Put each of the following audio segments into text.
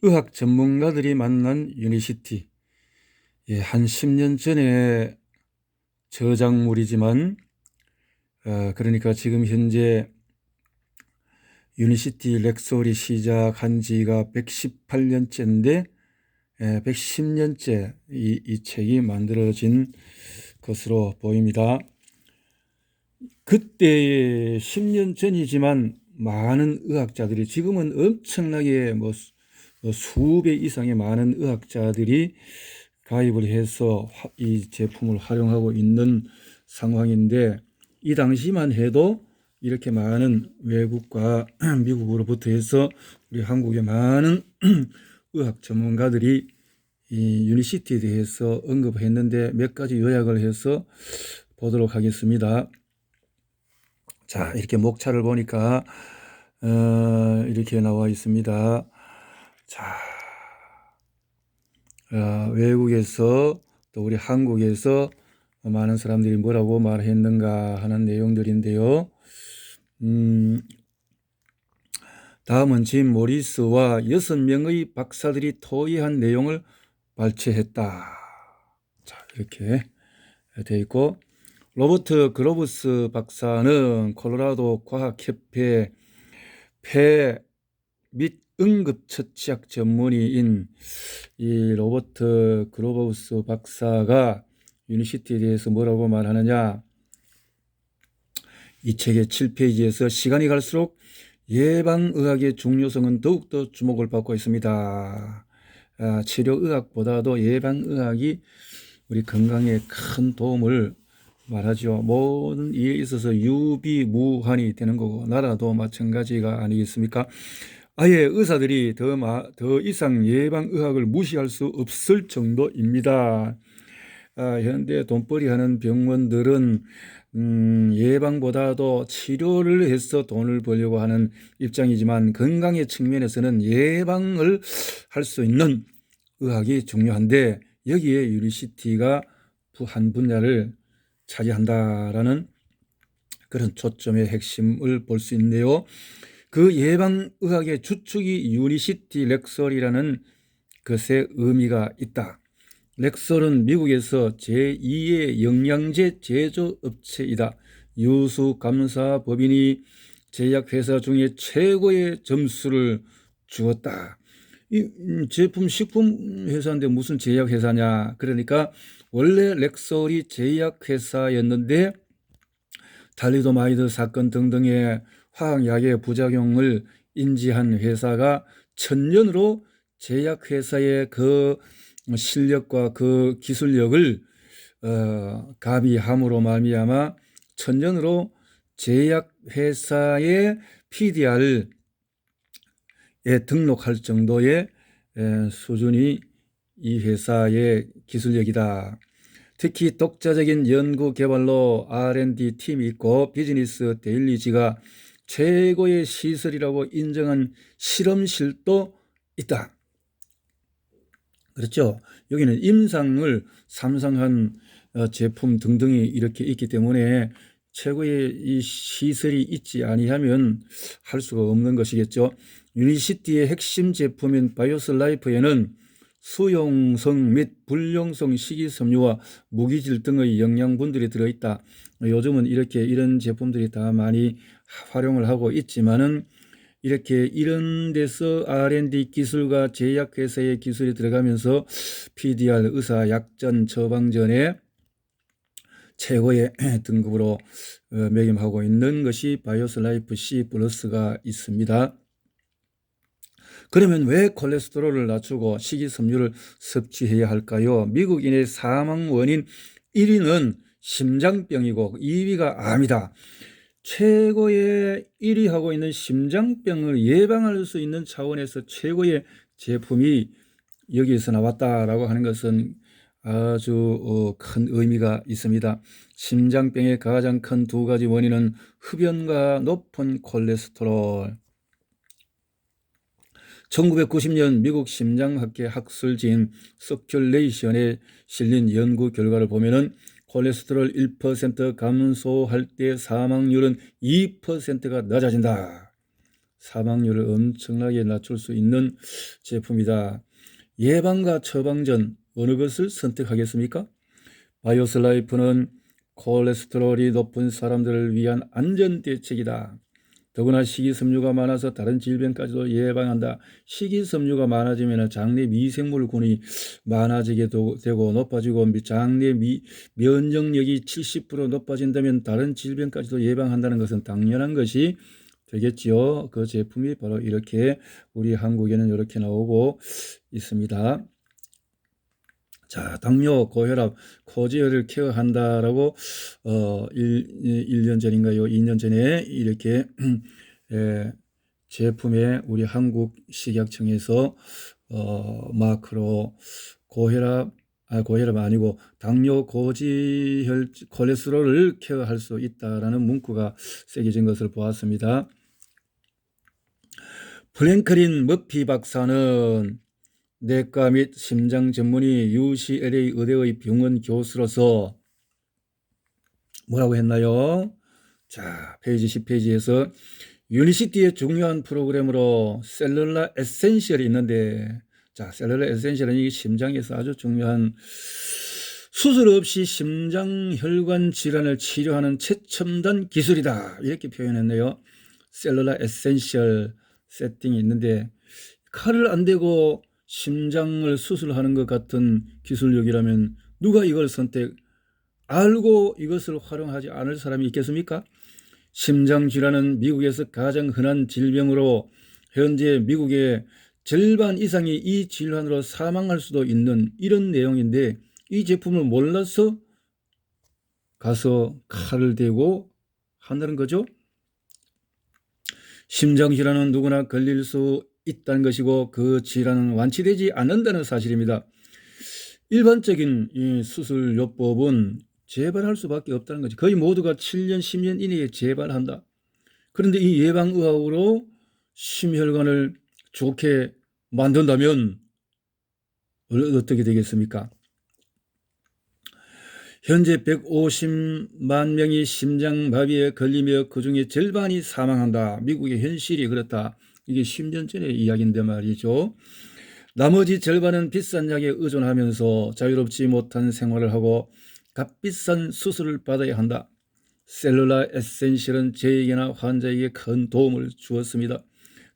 의학 전문가들이 만난 유니시티. 예, 한 10년 전에 저작물이지만, 어, 그러니까 지금 현재 유니시티 렉솔이 시작한 지가 118년째인데, 예, 110년째 이, 이 책이 만들어진 것으로 보입니다. 그때 10년 전이지만 많은 의학자들이 지금은 엄청나게 뭐 수- 뭐 수배 이상의 많은 의학자들이 가입을 해서 화- 이 제품을 활용하고 있는 상황인데 이 당시만 해도 이렇게 많은 외국과 미국으로부터 해서 우리 한국의 많은 의학 전문가들이 이 유니시티에 대해서 언급했는데 몇 가지 요약을 해서 보도록 하겠습니다. 자, 이렇게 목차를 보니까 어, 이렇게 나와 있습니다. 자, 어, 외국에서 또 우리 한국에서 많은 사람들이 뭐라고 말했는가 하는 내용들인데요. 음, 다음은 짐 모리스와 여섯 명의 박사들이 토의한 내용을 발췌했다. 자, 이렇게 되어 있고, 로버트 그로브스 박사는 콜로라도 과학협회 폐및 응급처치학 전문의인 이 로버트 그로브스 박사가 유니시티에 대해서 뭐라고 말하느냐. 이 책의 7페이지에서 시간이 갈수록 예방의학의 중요성은 더욱더 주목을 받고 있습니다. 아, 치료의학보다도 예방의학이 우리 건강에 큰 도움을 말하죠. 모든 일에 있어서 유비무환이 되는 거고 나라도 마찬가지가 아니겠습니까? 아예 의사들이 더, 마, 더 이상 예방의학을 무시할 수 없을 정도입니다. 아, 현대 돈벌이 하는 병원들은 음, 예방보다도 치료를 해서 돈을 벌려고 하는 입장이지만 건강의 측면에서는 예방을 할 수 있는 의학이 중요한데 여기에 유니시티가 부- 한 분야를 차지한다라는 그런 초점의 핵심을 볼 수 있는데요. 그 예방의학의 주축이 유니시티 렉설이라는 것의 의미가 있다. 렉설은 미국에서 제2의 영양제 제조업체이다. 유수 감사 법인이 제약회사 중에 최고의 점수를 주었다. 이 음, 제품 식품 회사인데 무슨 제약 회사냐? 그러니까 원래 렉설이 제약 회사였는데 달리도마이드 사건 등등의 화학약의 부작용을 인지한 회사가 천년으로 제약회사의 그 실력과 그 기술력을 어, 가비함으로 말미암아 천년으로 제약회사의 PDR에 등록할 정도의 에, 수준이 이 회사의 기술력이다. 특히 독자적인 연구 개발로 R&D 팀이 있고 비즈니스 데일리지가 최고의 시설이라고 인정한 실험실도 있다. 그렇죠. 여기는 임상을 삼상한 어, 제품 등등이 이렇게 있기 때문에 최고의 이 시설이 있지 아니하면 할 수가 없는 것이겠죠. 유니시티의 핵심 제품인 바이오스 라이프에는 수용성 및 불용성 식이섬유와 무기질 등의 영양분들이 들어있다. 요즘은 이렇게 이런 제품들이 다 많이 활용을 하고 있지만은 이렇게 이런 데서 R&D 기술과 제약회사의 기술이 들어가면서 PDR 의사 약전 처방전에 최고의 등급으로 어, 매김하고 있는 것이 바이오스 라이프 C 플러스가 있습니다. 그러면 왜 콜레스테롤을 낮추고 식이섬유를 섭취해야 할까요? 미국인의 사망 원인 1위는 심장병이고 2위가 암이다. 최고의 1위 하고 있는 심장병을 예방할 수 있는 차원에서 최고의 제품이 여기에서 나왔다라고 하는 것은 아주 어, 큰 의미가 있습니다. 심장병의 가장 큰 두 가지 원인은 흡연과 높은 콜레스테롤. 1990년 미국 심장학회 학술지인 서큘레이션에 실린 연구 결과를 보면은 콜레스테롤 1% 감소할 때 사망률은 2%가 낮아진다. 사망률을 엄청나게 낮출 수 있는 제품이다. 예방과 처방 전 어느 것을 선택하겠습니까? 바이오슬라이프는 콜레스테롤이 높은 사람들을 위한 안전 대책이다. 더구나 식이섬유가 많아서 다른 질병까지도 예방한다. 식이섬유가 많아지면 장내 미생물군이 많아지게 되고 높아지고 장내 미, 면역력이 70% 높아진다면 다른 질병까지도 예방한다는 것은 당연한 것이 되겠지요. 그 제품이 바로 이렇게 우리 한국에는 이렇게 나오고 있습니다. 자, 당뇨, 고혈압, 고지혈을 케어한다라고 어 1, 1년 전인가요? 2년 전에 이렇게 에, 제품에 우리 한국 식약청에서 어 마크로 고혈압 아 고혈압 아니고 당뇨, 고지혈, 콜레스테롤을 케어할 수 있다라는 문구가 새겨진 것을 보았습니다. 프랭클린 머피 박사는 내과 및 심장 전문의 UCLA 의대의 병원 교수로서 뭐라고 했나요? 자, 페이지 10페이지에서 유니시티의 중요한 프로그램으로 셀룰라 에센셜이 있는데 자, 셀룰라 에센셜은 이 심장에서 아주 중요한 수술 없이 심장 혈관 질환을 치료하는 최첨단 기술이다. 이렇게 표현했네요. 셀룰라 에센셜 세팅이 있는데 칼을 안 대고 심장을 수술하는 것 같은 기술력이라면 누가 이걸 선택, 알고 이것을 활용하지 않을 사람이 있겠습니까? 심장 질환은 미국에서 가장 흔한 질병으로 현재 미국의 절반 이상이 이 질환으로 사망할 수도 있는 이런 내용인데 이 제품을 몰라서 가서 칼을 대고 한다는 거죠. 심장 질환은 누구나 걸릴 수 있다는 것이고 그 질환은 완치되지 않는다는 사실입니다. 일반적인 이 수술요법은 재발할 수밖에 없다는 거죠. 거의 모두가 7년, 10년 이내에 재발한다. 그런데 이 예방의학으로 심혈관을 좋게 만든다면 어떻게 되겠습니까? 현재 150만 명이 심장마비에 걸리며 그 중에 절반이 사망한다. 미국의 현실이 그렇다. 이게 10년 전의 이야기인데 말이죠. 나머지 절반은 비싼 약에 의존하면서 자유롭지 못한 생활을 하고 값비싼 수술을 받아야 한다. 셀룰라 에센셜은 저에게나 환자에게 큰 도움을 주었습니다.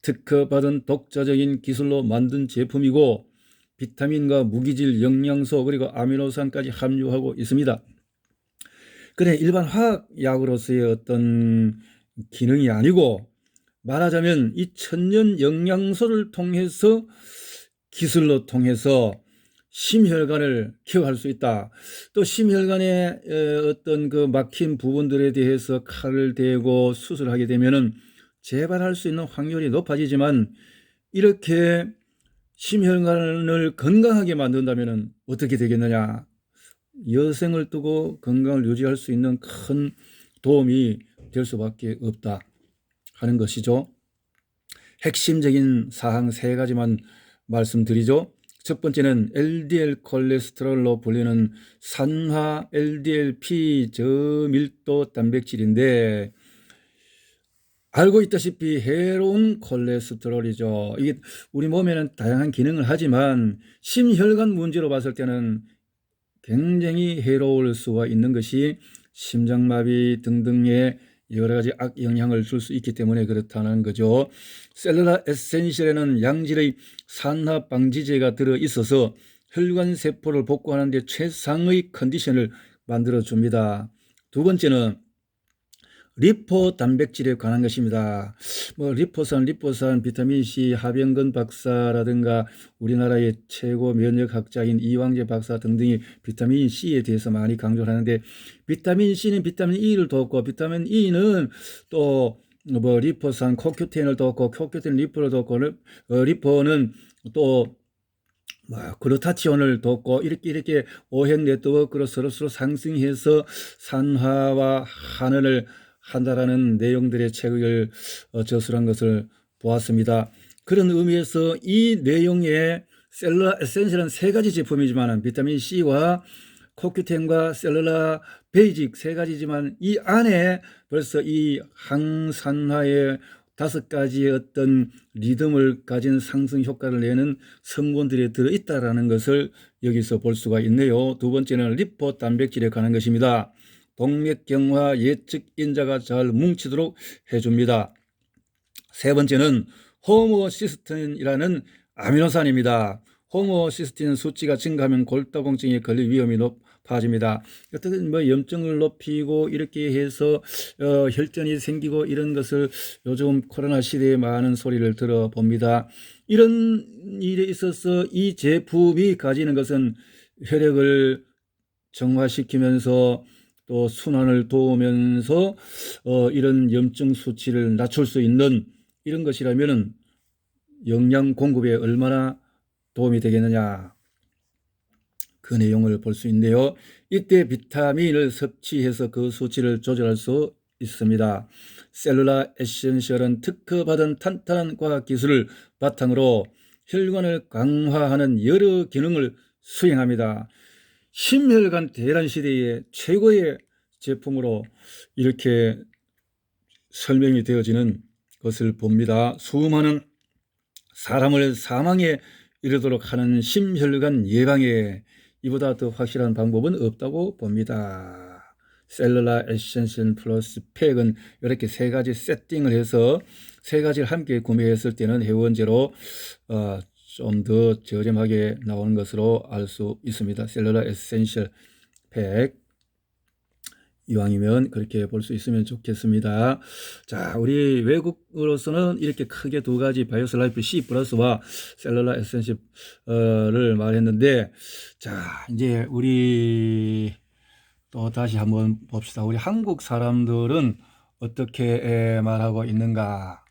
특허받은 독자적인 기술로 만든 제품이고 비타민과 무기질, 영양소 그리고 아미노산까지 함유하고 있습니다. 그래 일반 화학약으로서의 어떤 기능이 아니고 말하자면 이 천년 영양소를 통해서 기술로 통해서 심혈관을 케어할 수 있다. 또 심혈관의 어떤 그 막힌 부분들에 대해서 칼을 대고 수술하게 되면은 재발할 수 있는 확률이 높아지지만 이렇게 심혈관을 건강하게 만든다면 어떻게 되겠느냐? 여생을 두고 건강을 유지할 수 있는 큰 도움이 될 수밖에 없다 하는 것이죠. 핵심적인 사항 세 가지만 말씀드리죠. 첫 번째는 LDL 콜레스테롤로 불리는 산화 LDLP 저밀도 단백질인데 알고 있다시피 해로운 콜레스테롤이죠. 이게 우리 몸에는 다양한 기능을 하지만 심혈관 문제로 봤을 때는 굉장히 해로울 수가 있는 것이 심장마비 등등의 여러 가지 악 영향을 줄 수 있기 때문에 그렇다는 거죠. 셀룰라 에센셜에는 양질의 산화 방지제가 들어 있어서 혈관 세포를 복구하는 데 최상의 컨디션을 만들어 줍니다. 두 번째는 리포 단백질에 관한 것입니다. 뭐 리포산, 리포산, 비타민 C 하병근 박사라든가 우리나라의 최고 면역학자인 이왕재 박사 등등이 비타민 C에 대해서 많이 강조를 하는데 비타민 C는 비타민 E를 돕고 비타민 E는 또 뭐 리포산, 코큐텐을 돕고 코큐텐 리포를 돕고 어, 리포는 또 뭐, 그루타치온을 돕고 이렇게 이렇게 오행 네트워크로 서로 서로 상승해서 산화와 한을 한다라는 내용들의 책을 어, 저술한 것을 보았습니다. 그런 의미에서 이 내용에 셀룰라 에센셜은 세 가지 제품이지만 비타민 C와 코큐텐과 셀룰라 베이직 세 가지지만 이 안에 벌써 이 항산화의 다섯 가지의 어떤 리듬을 가진 상승 효과를 내는 성분들이 들어있다라는 것을 여기서 볼 수가 있네요. 두 번째는 리포 단백질에 관한 것입니다. 동맥경화 예측 인자가 잘 뭉치도록 해줍니다. 세 번째는 호모시스틴이라는 아미노산입니다. 호모시스틴 수치가 증가하면 골다공증에 걸릴 위험이 높아집니다. 어떻든 뭐 염증을 높이고 이렇게 해서 어, 혈전이 생기고 이런 것을 요즘 코로나 시대에 많은 소리를 들어봅니다. 이런 일에 있어서 이 제품이 가지는 것은 혈액을 정화시키면서 또 순환을 도우면서 어, 이런 염증 수치를 낮출 수 있는 이런 것이라면은 영양 공급에 얼마나 도움이 되겠느냐. 그 내용을 볼 수 있는데요. 이때 비타민을 섭취해서 그 수치를 조절할 수 있습니다. 셀룰라 에센셜은 특허받은 탄탄한 과학 기술을 바탕으로 혈관을 강화하는 여러 기능을 수행합니다. 심혈관 대란 시대의 최고의 제품으로 이렇게 설명이 되어지는 것을 봅니다. 수많은 사람을 사망에 이르도록 하는 심혈관 예방에 이보다 더 확실한 방법은 없다고 봅니다. 셀룰라 에센션 플러스 팩은 이렇게 세 가지 세팅을 해서 세 가지를 함께 구매했을 때는 회원제로 어, 좀 더 저렴하게 나오는 것으로 알 수 있습니다. 셀룰라 에센셜 팩 이왕이면 그렇게 볼 수 있으면 좋겠습니다. 자, 우리 외국으로서는 이렇게 크게 두 가지 바이오스 라이프 C 플러스와 셀룰라 에센시를 말했는데, 자, 이제 우리 또 다시 한번 봅시다. 우리 한국 사람들은 어떻게 말하고 있는가?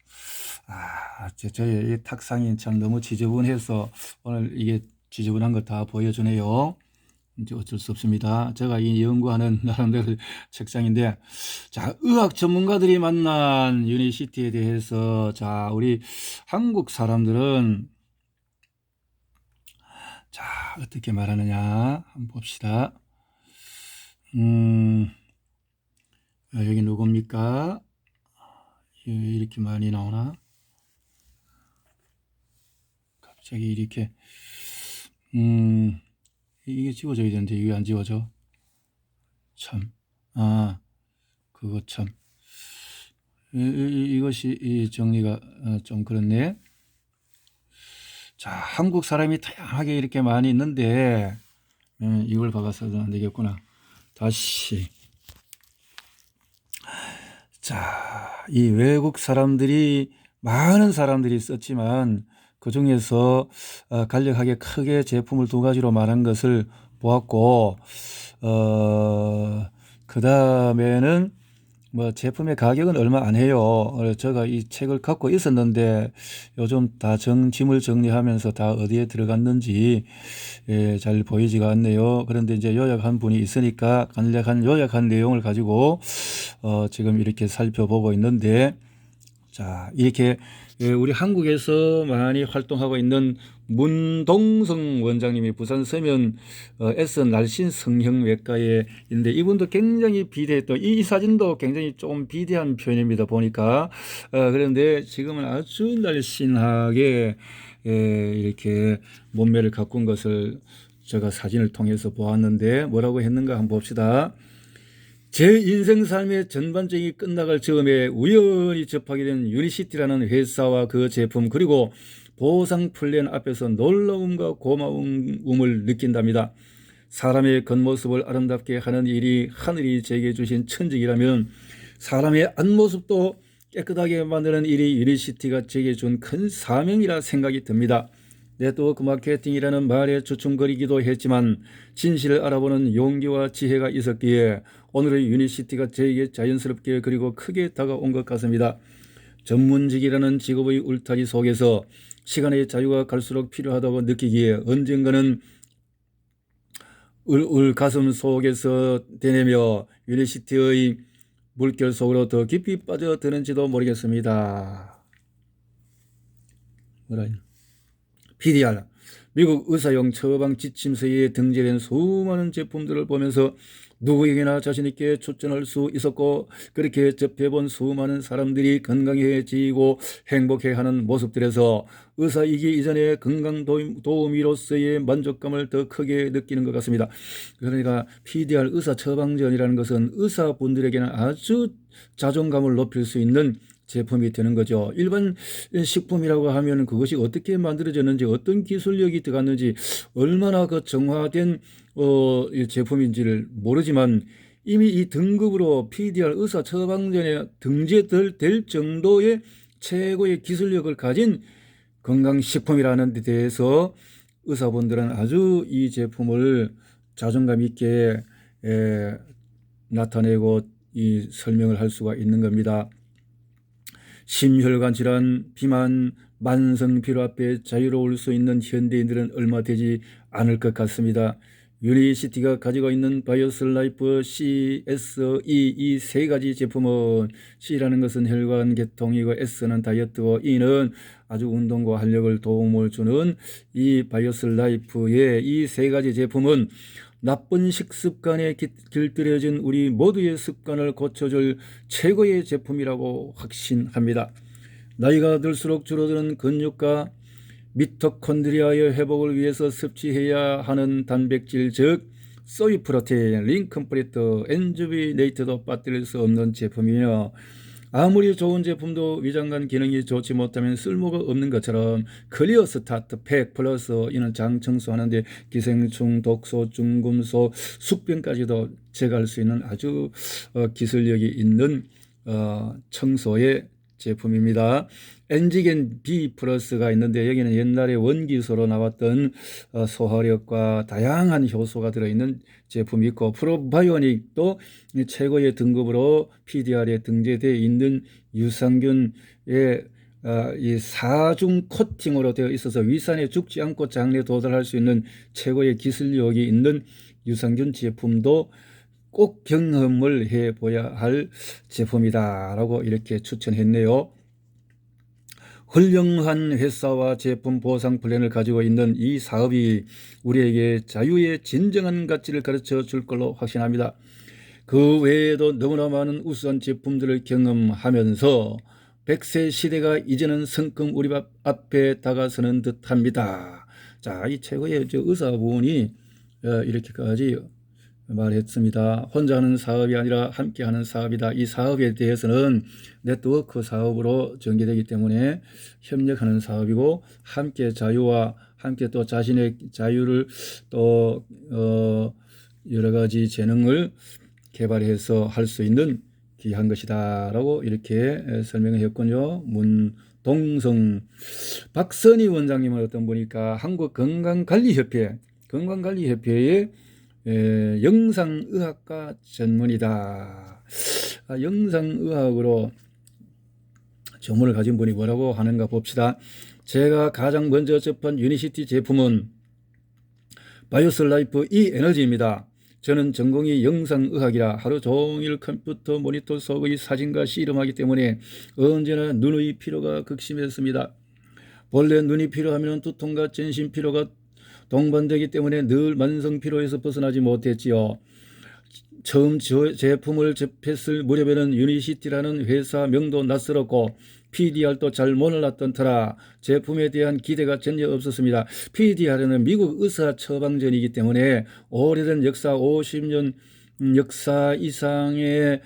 아, 제, 저의 이 탁상이 참 너무 지저분해서 오늘 이게 지저분한 거 다 보여주네요. 이제 어쩔 수 없습니다. 제가 이 연구하는 나름대로 책상인데, 자, 의학 전문가들이 만난 유니시티에 대해서, 자, 우리 한국 사람들은, 자, 어떻게 말하느냐, 한번 봅시다. 음, 아, 여기 누굽니까? 왜 이렇게 많이 나오나? 갑자기 이렇게, 음, 이게 지워져야 되는데 이게 안 지워져. 참. 아, 그거 참. 이, 이, 이것이 이 정리가 어, 좀 그렇네. 자, 한국 사람이 다양하게 이렇게 많이 있는데 음, 이걸 박아서는 안 되겠구나. 다시. 자, 이 외국 사람들이 많은 사람들이 썼지만 그 중에서 어, 간략하게 크게 제품을 두 가지로 말한 것을 보았고, 어, 그 다음에는 뭐 제품의 가격은 얼마 안 해요. 어, 제가 이 책을 갖고 있었는데 요즘 다 정, 짐을 정리하면서 다 어디에 들어갔는지 예, 잘 보이지가 않네요. 그런데 이제 요약한 분이 있으니까 간략한 요약한 내용을 가지고 어, 지금 이렇게 살펴보고 있는데 자, 이렇게 예, 우리 한국에서 많이 활동하고 있는 문동성 원장님이 부산 서면 어, S 날씬 성형외과에 있는데 이분도 굉장히 비대했던 이 사진도 굉장히 좀 비대한 표현입니다 보니까 어, 그런데 지금은 아주 날씬하게 예, 이렇게 몸매를 가꾼 것을 제가 사진을 통해서 보았는데 뭐라고 했는가 한번 봅시다. 제 인생 삶의 전반적이 끝나갈 즈음에 우연히 접하게 된 유니시티라는 회사와 그 제품 그리고 보상 플랜 앞에서 놀라움과 고마움을 느낀답니다. 사람의 겉모습을 아름답게 하는 일이 하늘이 제게 주신 천직이라면 사람의 앞모습도 깨끗하게 만드는 일이 유니시티가 제게 준 큰 사명이라 생각이 듭니다. 네트워크 마케팅이라는 말에 주춤거리기도 했지만 진실을 알아보는 용기와 지혜가 있었기에 오늘의 유니시티가 저에게 자연스럽게 그리고 크게 다가온 것 같습니다. 전문직이라는 직업의 울타리 속에서 시간의 자유가 갈수록 필요하다고 느끼기에 언젠가는 울울 가슴 속에서 되뇌며 유니시티의 물결 속으로 더 깊이 빠져드는지도 모르겠습니다. 뭐라 PDR 미국 의사용 처방 지침서에 등재된 수많은 제품들을 보면서 누구에게나 자신있게 추천할 수 있었고 그렇게 접해본 수많은 사람들이 건강해지고 행복해하는 모습들에서 의사이기 이전에 건강 도우미로서의 만족감을 더 크게 느끼는 것 같습니다. 그러니까 PDR 의사 처방전이라는 것은 의사분들에게는 아주 자존감을 높일 수 있는 제품이 되는 거죠. 일반 식품이라고 하면 그것이 어떻게 만들어졌는지 어떤 기술력이 들어갔는지 얼마나 그 정화된 어, 이 제품인지를 모르지만 이미 이 등급으로 PDR 의사 처방전에 등재될 될 정도의 최고의 기술력을 가진 건강식품이라는 데 대해서 의사분들은 아주 이 제품을 자존감 있게 에, 나타내고 이 설명을 할 수가 있는 겁니다. 심혈관 질환, 비만, 만성 피로 앞에 자유로울 수 있는 현대인들은 얼마 되지 않을 것 같습니다. 유니시티가 가지고 있는 바이오스 라이프 C, S, E 이 세 가지 제품은 C라는 것은 혈관 개통이고 S는 다이어트고 E는 아주 운동과 활력을 도움을 주는 이 바이오스 라이프의 이 세 가지 제품은 나쁜 식습관에 기- 길들여진 우리 모두의 습관을 고쳐줄 최고의 제품이라고 확신합니다. 나이가 들수록 줄어드는 근육과 미토콘드리아의 회복을 위해서 섭취해야 하는 단백질 즉 소이 프로테인, 링컴플리트, 엔주비네이트도 빠뜨릴 수 없는 제품이며 아무리 좋은 제품도 위장관 기능이 좋지 못하면 쓸모가 없는 것처럼 클리어 스타트 팩 플러스 이는 장 청소하는데 기생충, 독소, 중금속, 숙변까지도 제거할 수 있는 아주 어, 기술력이 있는 어, 청소의 제품입니다. 엔지겐 B 플러스가 있는데 여기는 옛날에 원기소로 나왔던 어, 소화력과 다양한 효소가 들어있는 제품이 있고 프로바이오닉도 이 최고의 등급으로 PDR에 등재되어 있는 유산균의 어, 이 사중 코팅으로 되어 있어서 위산에 죽지 않고 장내에 도달할 수 있는 최고의 기술력이 있는 유산균 제품도 꼭 경험을 해봐야 할 제품이다라고 이렇게 추천했네요. 훌륭한 회사와 제품 보상 플랜을 가지고 있는 이 사업이 우리에게 자유의 진정한 가치를 가르쳐 줄 걸로 확신합니다. 그 외에도 너무나 많은 우수한 제품들을 경험하면서 100세 시대가 이제는 성큼 우리 앞- 앞에 다가서는 듯 합니다. 자, 이 최고의 저 의사분이 어, 이렇게까지 말했습니다. 혼자 하는 사업이 아니라 함께 하는 사업이다. 이 사업에 대해서는 네트워크 사업으로 전개되기 때문에 협력하는 사업이고 함께 자유와 함께 또 자신의 자유를 또 어, 여러 가지 재능을 개발해서 할 수 있는 귀한 것이다라고 이렇게 설명을 했군요. 문동성 박선희 원장님은 어떤 분이니까 한국 건강관리협회 건강관리협회의 에, 영상의학과 전문이다. 아, 영상의학으로 전문을 가진 분이 뭐라고 하는가 봅시다. 제가 가장 먼저 접한 유니시티 제품은 바이오스 라이프 이 에너지입니다. 저는 전공이 영상의학이라 하루 종일 컴퓨터 모니터 속의 사진과 씨름하기 때문에 언제나 눈의 피로가 극심했습니다. 본래 눈이 피로하면 두통과 전신 피로가 동반되기 때문에 늘 만성 피로에서 벗어나지 못했지요. 처음 저 제품을 접했을 무렵에는 유니시티라는 회사 명도 낯설었고 PDR도 잘 몰랐던 터라 제품에 대한 기대가 전혀 없었습니다. PDR은 미국 의사 처방전이기 때문에 오래된 역사 50년 역사 이상의